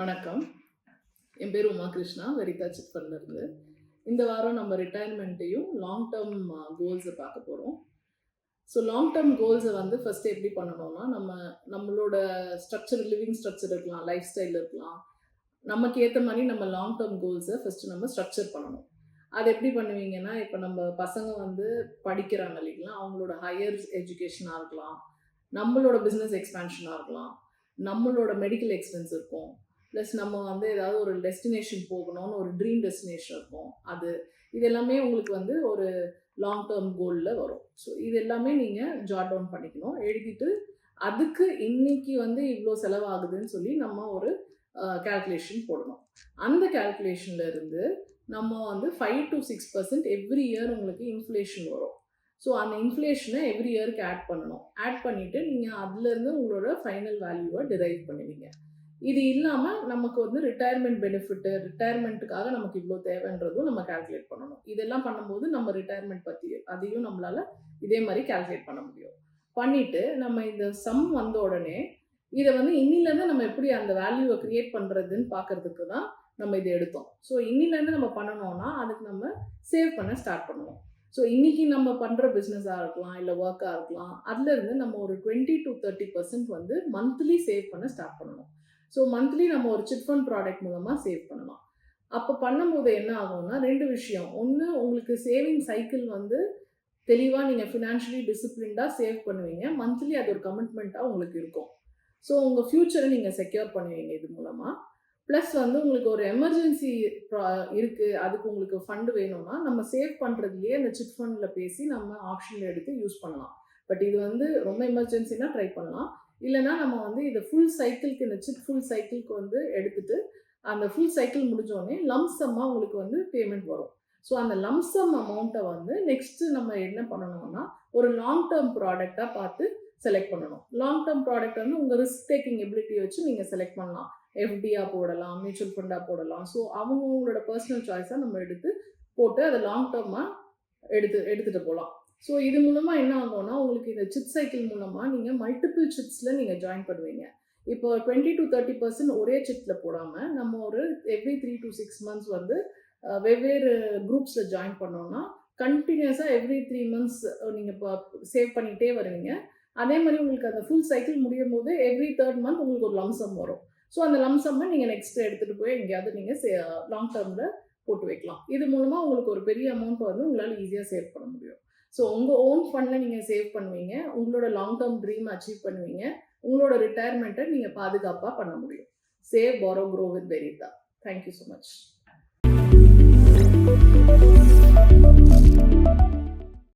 வணக்கம். என் பேர் உமா கிருஷ்ணா வெரிதா சிட் இருந்து இந்த வாரம் நம்ம ரிட்டையர்மெண்ட்டையும் லாங் டேர்ம் கோல்ஸை பார்க்க போகிறோம் ஸோ லாங் டேர்ம் கோல்ஸை வந்து ஃபஸ்ட்டு எப்படி பண்ணணும்னா நம்ம நம்மளோட ஸ்ட்ரக்சர் லிவிங் ஸ்ட்ரக்சர் இருக்கலாம் லைஃப் ஸ்டைல் இருக்கலாம். நமக்கு ஏற்ற மாதிரி நம்ம லாங் டேர்ம் கோல்ஸை ஃபஸ்ட்டு நம்ம ஸ்ட்ரக்சர் பண்ணணும். அது எப்படி பண்ணுவீங்கன்னா இப்போ நம்ம பசங்க வந்து படிக்கிறாங்க இல்லைங்களா அவங்களோட ஹையர் எஜுகேஷனாக இருக்கலாம். நம்மளோட பிஸ்னஸ் எக்ஸ்பேன்ஷனாக இருக்கலாம். நம்மளோட மெடிக்கல் எக்ஸ்பென்ஸ் இருக்கும். ப்ளஸ் நம்ம வந்து ஏதாவது ஒரு டெஸ்டினேஷன் போகணும்னு ஒரு ட்ரீம் டெஸ்டினேஷன் இருக்கும். அது இது எல்லாமே உங்களுக்கு வந்து ஒரு லாங் டேர்ம் கோலில் வரும். ஸோ இது எல்லாமே நீங்கள் ஜாட் டவுன் பண்ணிக்கணும். எழுதிட்டு அதுக்கு இன்னைக்கு வந்து இவ்வளோ செலவாகுதுன்னு சொல்லி நம்ம ஒரு கால்குலேஷன் போடணும். அந்த calculationல இருந்து நம்ம வந்து five to six percent every year உங்களுக்கு இன்ஃப்ளேஷன் வரும். ஸோ அந்த இன்ஃப்ளேஷனை எவ்ரி இயருக்கு ஆட் பண்ணணும். ஆட் பண்ணிவிட்டு நீங்கள் அதுலேருந்து உங்களோட ஃபைனல் வேல்யூவை டிரைவ் பண்ணுவீங்க. இது இல்லாமல் நமக்கு வந்து ரிட்டையர்மெண்ட் பெனிஃபிட்டு ரிட்டையர்மெண்ட்டுக்காக நமக்கு இவ்வளோ தேவைன்றதும் நம்ம கால்குலேட் பண்ணணும். இதெல்லாம் பண்ணும்போது நம்ம ரிட்டையர்மெண்ட் பற்றி அதையும் நம்மளால் இதே மாதிரி கால்குலேட் பண்ண முடியும். பண்ணிவிட்டு நம்ம இந்த சம் வந்த உடனே இதை வந்து இன்னிலேருந்து நம்ம எப்படி அந்த வேல்யூவை க்ரியேட் பண்ணுறதுன்னு பார்க்கறதுக்கு தான் நம்ம இதை எடுத்தோம். ஸோ இன்னிலேருந்து நம்ம பண்ணணும்னா அதுக்கு நம்ம சேவ் பண்ண ஸ்டார்ட் பண்ணுவோம். ஸோ இன்றைக்கி நம்ம பண்ணுற பிஸ்னஸாக இருக்கலாம் இல்லை ஒர்க்காக இருக்கலாம் அதுலேருந்து நம்ம ஒரு டுவெண்ட்டி டு தேர்ட்டி பர்சன்ட் வந்து மந்த்லி சேவ் பண்ண ஸ்டார்ட் பண்ணணும். ஸோ மந்த்லி நம்ம ஒரு சிட் ஃபண்ட் ப்ராடக்ட் மூலமாக சேவ் பண்ணலாம். அப்போ பண்ணும்போது என்ன ஆகும்னா ரெண்டு விஷயம். ஒன்று உங்களுக்கு சேவிங் சைக்கிள் வந்து தெளிவாக நீங்கள் ஃபினான்ஷியலி டிசிப்ளின்டாக சேவ் பண்ணுவீங்க. மந்த்லி அது ஒரு கமிட்மெண்ட்டாக உங்களுக்கு இருக்கும். ஸோ உங்கள் ஃப்யூச்சரை நீங்கள் செக்யூர் பண்ணுவீங்க இது மூலமாக ப்ளஸ் வந்து உங்களுக்கு ஒரு எமர்ஜென்சி இருக்குது அதுக்கு உங்களுக்கு ஃபண்டு வேணும்னா நம்ம சேவ் பண்ணுறதுலேயே அந்த சிட் ஃபண்டில் பேசி நம்ம ஆப்ஷனில் எடுத்து யூஸ் பண்ணலாம். பட் இது வந்து ரொம்ப எமர்ஜென்சினா ட்ரை பண்ணலாம். இல்லைனா நம்ம வந்து இதை ஃபுல் சைக்கிள்க்கு இந்த சிட் ஃபுல் சைக்கிள்க்கு வந்து எடுத்துகிட்டு அந்த ஃபுல் சைக்கிள் முடிஞ்சோடனே லம்சம்மாக உங்களுக்கு வந்து பேமெண்ட் வரும். ஸோ அந்த லம்சம் அமௌண்ட்டை வந்து நெக்ஸ்ட்டு நம்ம என்ன பண்ணணும்னா ஒரு லாங் டேர்ம் ப்ராடக்டாக பார்த்து செலக்ட் பண்ணணும். லாங் டேர்ம் ப்ராடக்ட் வந்து உங்கள் ரிஸ்க் டேக்கிங் எபிலிட்டியை வச்சு நீங்கள் செலக்ட் பண்ணலாம். எஃப்டியாக போடலாம் மியூச்சுவல் ஃபண்டாக போடலாம். ஸோ அவங்கவுங்களோட பர்சனல் சாய்ஸாக நம்ம எடுத்து போட்டு அதை லாங் டேர்மாக எடுத்து எடுத்துகிட்டு போகலாம். ஸோ இது மூலமாக என்ன ஆகும்னா உங்களுக்கு இந்த சிட் சைக்கிள் மூலமாக நீங்கள் மல்டிபிள் சிட்ஸில் நீங்கள் ஜாயின் பண்ணுவீங்க. இப்போ டுவெண்ட்டி டு தேர்ட்டி பர்சன்ட் ஒரே சிட்டில் போடாமல் நம்ம ஒரு every three to six months வந்து வெவ்வேறு குரூப்ஸில் ஜாயின் பண்ணோன்னா கண்டினியூஸாக எவ்ரி த்ரீ மந்த்ஸ் நீங்கள் இப்போ சேவ் பண்ணிகிட்டே வருவீங்க. அதே மாதிரி உங்களுக்கு அந்த ஃபுல் சைக்கிள் முடியும் போது எவ்ரி தேர்ட் மந்த் உங்களுக்கு ஒரு லம்சம் வரும். ஸோ அந்த லம்சம்மை நீங்கள் நெக்ஸ்ட் எடுத்துகிட்டு போய் எங்கேயாவது நீங்கள் சே லாங் டேர்மில் போட்டு வைக்கலாம். இது மூலமாக உங்களுக்கு ஒரு பெரிய அமௌண்ட் வந்து உங்களால் ஈஸியாக சேவ் பண்ண முடியும். ஸோ உங்கள் ஓன் ஃபண்டில் நீங்கள் சேவ் பண்ணுவீங்க. உங்களோட லாங் டேர்ம் ட்ரீம் அச்சீவ் பண்ணுவீங்க. உங்களோட ரிட்டையர்மெண்ட்டை நீங்கள் பாதுகாப்பாக பண்ண முடியும். சேவ் பாரோ க்ரோ வித் வெரிதா தேங்க்யூ ஸோ மச்